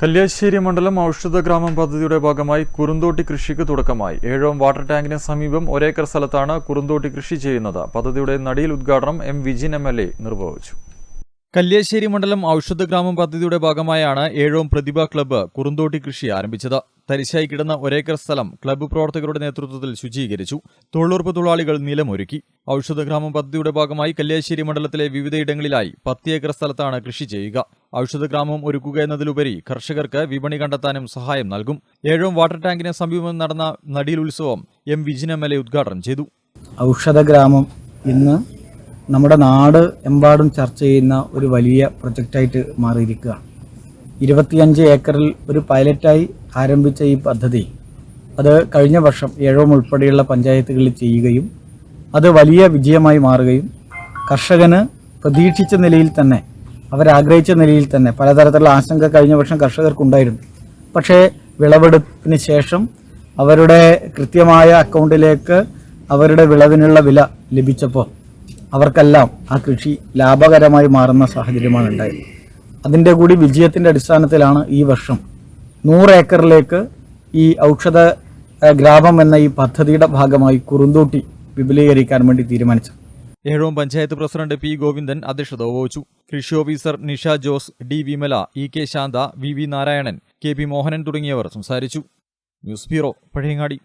കല്യാശ്ശേരി മണ്ഡലം ഔഷധ ഗ്രാമം പദ്ധതിയുടെ ഭാഗമായി കുറുന്തോട്ടി കൃഷിക്ക് തുടക്കമായി. ഏഴോം വാട്ടർ ടാങ്കിന് സമീപം ഒരേക്കർ സ്ഥലത്താണ് കുറുന്തോട്ടി കൃഷി ചെയ്യുന്നത്. പദ്ധതിയുടെ നടിയിൽ ഉദ്ഘാടനം എം വിജിൻ എം നിർവഹിച്ചു. കല്യാശ്ശേരി മണ്ഡലം ഔഷധ ഗ്രാമം പദ്ധതിയുടെ ഭാഗമായാണ് ഏഴോം പ്രതിഭ ക്ലബ്ബ് കുറുന്തോട്ടി കൃഷി ആരംഭിച്ചത്. തരിശായി കിടന്ന ഒരേക്കർ സ്ഥലം ക്ലബ്ബ് പ്രവർത്തകരുടെ നേതൃത്വത്തിൽ ശുചീകരിച്ചു. തൊഴിലുറപ്പ് തൊഴിലാളികൾ നിലമൊരുക്കി. ഔഷധ ഗ്രാമം പദ്ധതിയുടെ ഭാഗമായി കല്യാശ്ശേരി മണ്ഡലത്തിലെ വിവിധയിടങ്ങളിലായി പത്ത് ഏക്കർ സ്ഥലത്താണ് കൃഷി ചെയ്യുക. ഔഷധ ഗ്രാമം ഒരുക്കുക എന്നതിലുപരി കർഷകർക്ക് വിപണി കണ്ടെത്താനും സഹായം നൽകും. ഏഴോം വാട്ടർ ടാങ്കിന് സമീപം നടന്ന നടിയിൽ ഉത്സവം എം വിജിനം എം എൽ എ ഉദ്ഘാടനം ചെയ്തു. ഔഷധ ഗ്രാമം ഇന്ന് നമ്മുടെ നാട് എമ്പാടും ചർച്ച ചെയ്യുന്ന ഒരു വലിയ പ്രൊജക്റ്റായിട്ട് മാറിയിരിക്കുകയാണ്. ഇരുപത്തിയഞ്ച് ഏക്കറിൽ ഒരു പൈലറ്റായി ആരംഭിച്ച ഈ പദ്ധതി അത് കഴിഞ്ഞ വർഷം ഏഴോം ഉൾപ്പെടെയുള്ള പഞ്ചായത്തുകളിൽ ചെയ്യുകയും അത് വലിയ വിജയമായി മാറുകയും കർഷകന് പ്രതീക്ഷിച്ച നിലയിൽ തന്നെ അവരാഗ്രഹിച്ച നിലയിൽ തന്നെ പലതരത്തിലുള്ള ആശങ്ക കഴിഞ്ഞ വർഷം കർഷകർക്കുണ്ടായിരുന്നു. പക്ഷേ വിളവെടുപ്പിന് ശേഷം അവരുടെ കൃത്യമായ അക്കൗണ്ടിലേക്ക് അവരുടെ വിളവിനുള്ള വില ലഭിച്ചപ്പോൾ അവർക്കെല്ലാം ആ കൃഷി ലാഭകരമായി മാറുന്ന സാഹചര്യമാണ് ഉണ്ടായത് അതിന്റെ കൂടി വിജയത്തിന്റെ അടിസ്ഥാനത്തിലാണ് ഈ വർഷം നൂറ് ഏക്കറിലേക്ക് ഈ ഔഷധ ഗ്രാമം എന്ന ഈ പദ്ധതിയുടെ ഭാഗമായി കുറുന്തോട്ടി വിപുലീകരിക്കാൻ വേണ്ടി തീരുമാനിച്ചത്. ഏഴോം പഞ്ചായത്ത് പ്രസിഡന്റ് പി ഗോവിന്ദൻ അധ്യക്ഷത വഹിച്ചു. കൃഷി officer Nisha Jose D Vimala E K Shantha V V Narayanan K P Mohanan തുടങ്ങിയവർ സംസാരിച്ചു. News bureau Pazhayangadi.